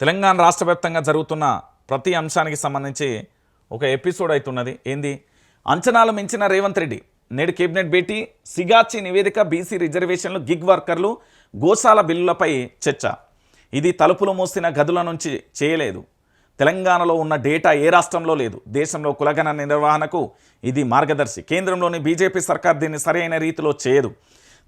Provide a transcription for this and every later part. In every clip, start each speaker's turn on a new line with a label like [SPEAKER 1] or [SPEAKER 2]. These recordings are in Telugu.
[SPEAKER 1] తెలంగాణ రాష్ట్ర వ్యాప్తంగా జరుగుతున్న ప్రతి అంశానికి సంబంధించి ఒక ఎపిసోడ్ అవుతున్నది ఏంది? అంచనాలు మించిన రేవంత్ రెడ్డి నేడు కేబినెట్ భేటీ సిగాచి నివేదిక బీసీ రిజర్వేషన్లు గిగ్ వర్కర్లు గోశాల బిల్లులపై చర్చ. ఇది తలుపులు మూసిన గదుల నుంచి చేయలేదు. తెలంగాణలో ఉన్న డేటా ఏ రాష్ట్రంలో లేదు? దేశంలో కులగణ నిర్వహణకు ఇది మార్గదర్శి. కేంద్రంలోని బీజేపీ సర్కార్ దీన్ని సరైన రీతిలో చేయదు.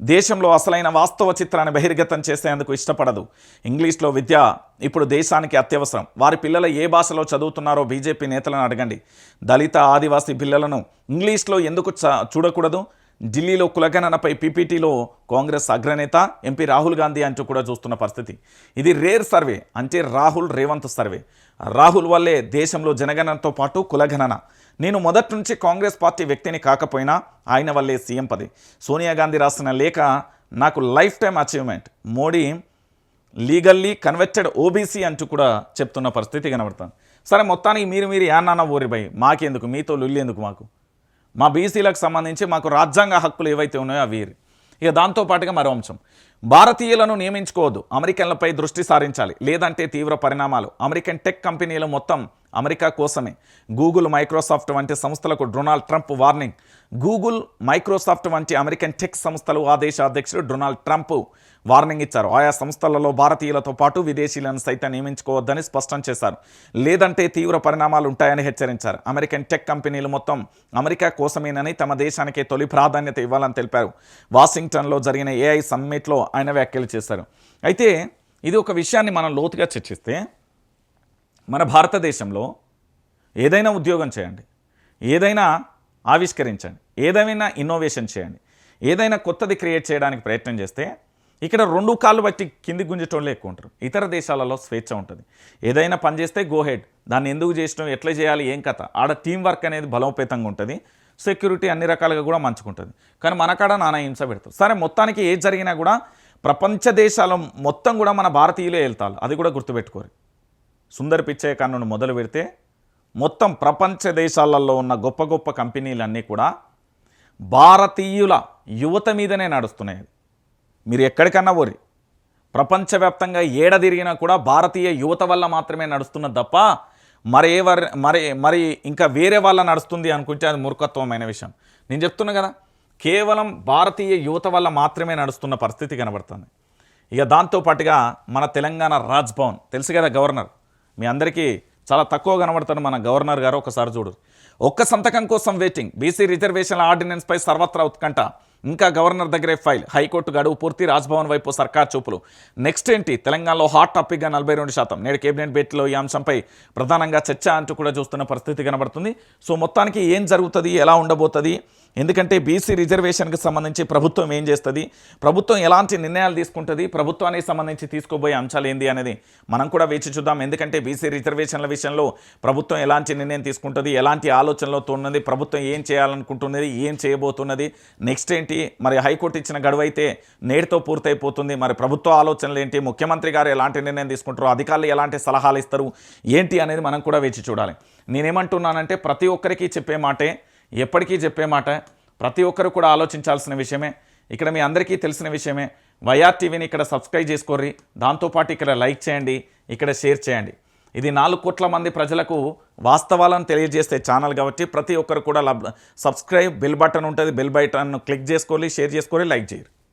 [SPEAKER 1] దేశంలో అసలైన వాస్తవ చిత్రాన్ని బహిర్గతం చేసేందుకు ఇష్టపడదు. ఇంగ్లీష్లో విద్య ఇప్పుడు దేశానికి అత్యవసరం. వారి పిల్లలు ఏ భాషలో చదువుతున్నారో బీజేపీ నేతలను అడగండి. దళిత ఆదివాసీ పిల్లలను ఇంగ్లీష్లో ఎందుకు చ- చూడకూడదు? ఢిల్లీలో కులగణనపై పీపీటీలో కాంగ్రెస్ అగ్రనేత ఎంపీ రాహుల్ గాంధీ అంటూ కూడా చూస్తున్న పరిస్థితి. ఇది రేర్ సర్వే అంటే రాహుల్ రేవంత్ సర్వే. రాహుల్ వల్లే దేశంలో జనగణనతో పాటు కులగణన. నేను మొదటి నుంచి కాంగ్రెస్ పార్టీ వ్యక్తిని కాకపోయినా ఆయన వల్లే సీఎం పది సోనియా గాంధీ రాసిన లేఖ నాకు life time achievement. Modi legally converted OBC అంటూ కూడా చెప్తున్న పరిస్థితి కనబడుతుంది. సరే మొత్తానికి మీరు మీరు యాన్నాన్న ఊరిపై మాకెందుకు? మీతో లొల్లి మాకు? మా బీసీలకు సంబంధించి మాకు రాజ్యాంగ హక్కులు ఏవైతే ఉన్నాయో అవి ఇక దాంతోపాటుగా మరో అంశం. భారతీయులను నియమించుకోవద్దు. అమెరికన్లపై దృష్టి సారించాలి. లేదంటే తీవ్ర పరిణామాలు. అమెరికన్ టెక్ కంపెనీలు మొత్తం అమెరికా కోసమే. గూగుల్ మైక్రోసాఫ్ట్ వంటి సంస్థలకు Donald Trump warning Google Microsoft వంటి అమెరికన్ టెక్ సంస్థలు ఆ దేశ అధ్యక్షుడు డొనాల్డ్ ట్రంప్ వార్నింగ్ ఇచ్చారు. ఆయా సంస్థలలో భారతీయులతో పాటు విదేశీయులను సైతం నియమించుకోవద్దని స్పష్టం చేశారు. లేదంటే తీవ్ర పరిణామాలు ఉంటాయని హెచ్చరించారు. అమెరికన్ టెక్ కంపెనీలు మొత్తం అమెరికా కోసమేనని తమ దేశానికే తొలి ప్రాధాన్యత ఇవ్వాలని తెలిపారు. వాషింగ్టన్లో జరిగిన ఏఐ సమ్మిట్లో ఆయన వ్యాఖ్యలు చేశారు. అయితే ఇది ఒక విషయాన్ని మనం లోతుగా చర్చిస్తే మన భారతదేశంలో ఏదైనా ఉద్యోగం చేయండి. ఏదైనా ఆవిష్కరించండి. ఏదైనా ఇన్నోవేషన్ చేయండి. ఏదైనా కొత్తది క్రియేట్ చేయడానికి ప్రయత్నం చేస్తే ఇక్కడ రెండు కాళ్ళు బట్టి కింది గుంజేటోళ్ళే ఎక్కువ ఉంటారు. ఇతర దేశాలలో స్వేచ్ఛ ఉంటుంది. ఏదైనా పని చేస్తే గోహెడ్ దాన్ని ఎందుకు చేసినాం ఎట్లా చేయాలి? ఏం కథ? ఆడ టీం వర్క్ అనేది బలోపేతంగా ఉంటుంది. సెక్యూరిటీ అన్ని రకాలుగా కూడా మంచుకుంటుంది. కానీ మన కాడ నానా హింస పెడతారు. సరే మొత్తానికి ఏది జరిగినా కూడా ప్రపంచ దేశాల మొత్తం కూడా మన భారతీయులే వెళ్తారు. అది కూడా గుర్తుపెట్టుకోరు. సుందర్ పిచ్చయ్య కన్నును మొదలు పెడితే మొత్తం ప్రపంచ దేశాలలో ఉన్న గొప్ప గొప్ప కంపెనీలన్నీ కూడా భారతీయుల యువత మీదనే నడుస్తున్నాయి. మీరు ఎక్కడికన్నా ఓరి ప్రపంచవ్యాప్తంగా ఏడ తిరిగినా కూడా భారతీయ యువత వల్ల మాత్రమే నడుస్తున్నది తప్ప మరి ఎవరి మరి మరి ఇంకా వేరే వాళ్ళ నడుస్తుంది అనుకుంటే అది మూర్ఖత్వమైన విషయం. నేను చెప్తున్నా కదా కేవలం భారతీయ యువత వల్ల మాత్రమే నడుస్తున్న పరిస్థితి కనబడుతుంది. ఇక దాంతో పాటుగా మన తెలంగాణ రాజ్ భవన్ తెలుసు కదా గవర్నర్? మీ అందరికీ చాలా తక్కువ కనబడతాడు మన గవర్నర్ గారు ఒకసారి చూడు. ఒక్క సంతకం కోసం వెయిటింగ్ బీసీ రిజర్వేషన్ల ఆర్డినెన్స్పై సర్వత్రా ఉత్కంఠ. ఇంకా గవర్నర్ దగ్గరే ఫైల్. హైకోర్టు గడువు పూర్తి రాజ్భవన్ వైపు సర్కార్ చూపులు. నెక్స్ట్ ఏంటి? తెలంగాణలో హాట్ టాపిక్గా నలభై రెండు శాతం. నేడు కేబినెట్ భేటీలో ఈ అంశంపై ప్రధానంగా చర్చ అంటూ కూడా చూస్తున్న పరిస్థితి కనబడుతుంది. సో మొత్తానికి ఏం జరుగుతుంది? ఎలా ఉండబోతుంది? ఎందుకంటే బీసీ రిజర్వేషన్కి సంబంధించి ప్రభుత్వం ఏం చేస్తుంది? ప్రభుత్వం ఎలాంటి నిర్ణయాలు తీసుకుంటుంది? ప్రభుత్వానికి సంబంధించి తీసుకోబోయే అంశాలు ఏంది అనేది మనం కూడా వేచి చూద్దాం. ఎందుకంటే బీసీ రిజర్వేషన్ల విషయంలో ప్రభుత్వం ఎలాంటి నిర్ణయం తీసుకుంటుంది? ఎలాంటి ఆలోచనలతో ఉన్నది ప్రభుత్వం ఏం చేయాలనుకుంటున్నది? ఏం చేయబోతున్నది? నెక్స్ట్ ఏంటి? మరి హైకోర్టు ఇచ్చిన గడువు అయితే నేటితో పూర్తయిపోతుంది. మరి ప్రభుత్వ ఆలోచనలు ఏంటి? ముఖ్యమంత్రి గారు ఎలాంటి నిర్ణయం తీసుకుంటారు? అధికారులు ఎలాంటి సలహాలు ఇస్తారు? ఏంటి అనేది మనం కూడా వేచి చూడాలి. నేనేమంటున్నానంటే ప్రతి ఒక్కరికి చెప్పే మాటే ఎప్పటికీ చెప్పే మాట ప్రతి ఒక్కరు కూడా ఆలోచించాల్సిన విషయమే. ఇక్కడ మీ అందరికీ తెలిసిన విషయమే. వైఆర్ టీవీని ఇక్కడ సబ్స్క్రైబ్ చేసుకోర్రి. దాంతోపాటు ఇక్కడ లైక్ చేయండి. ఇక్కడ షేర్ చేయండి. ఇది నాలుగు కోట్ల మంది ప్రజలకు వాస్తవాలను తెలియజేసే ఛానల్ కాబట్టి ప్రతి ఒక్కరు కూడా లబ్ సబ్స్క్రైబ్ బెల్ బటన్ ఉంటుంది. బెల్ బటన్ క్లిక్ చేసుకోవాలి షేర్ చేసుకోవాలి లైక్ చేయరు